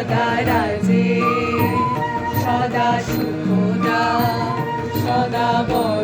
সদা রাজে সদা সুখদা সদা বড়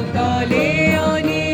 Sultan Leonie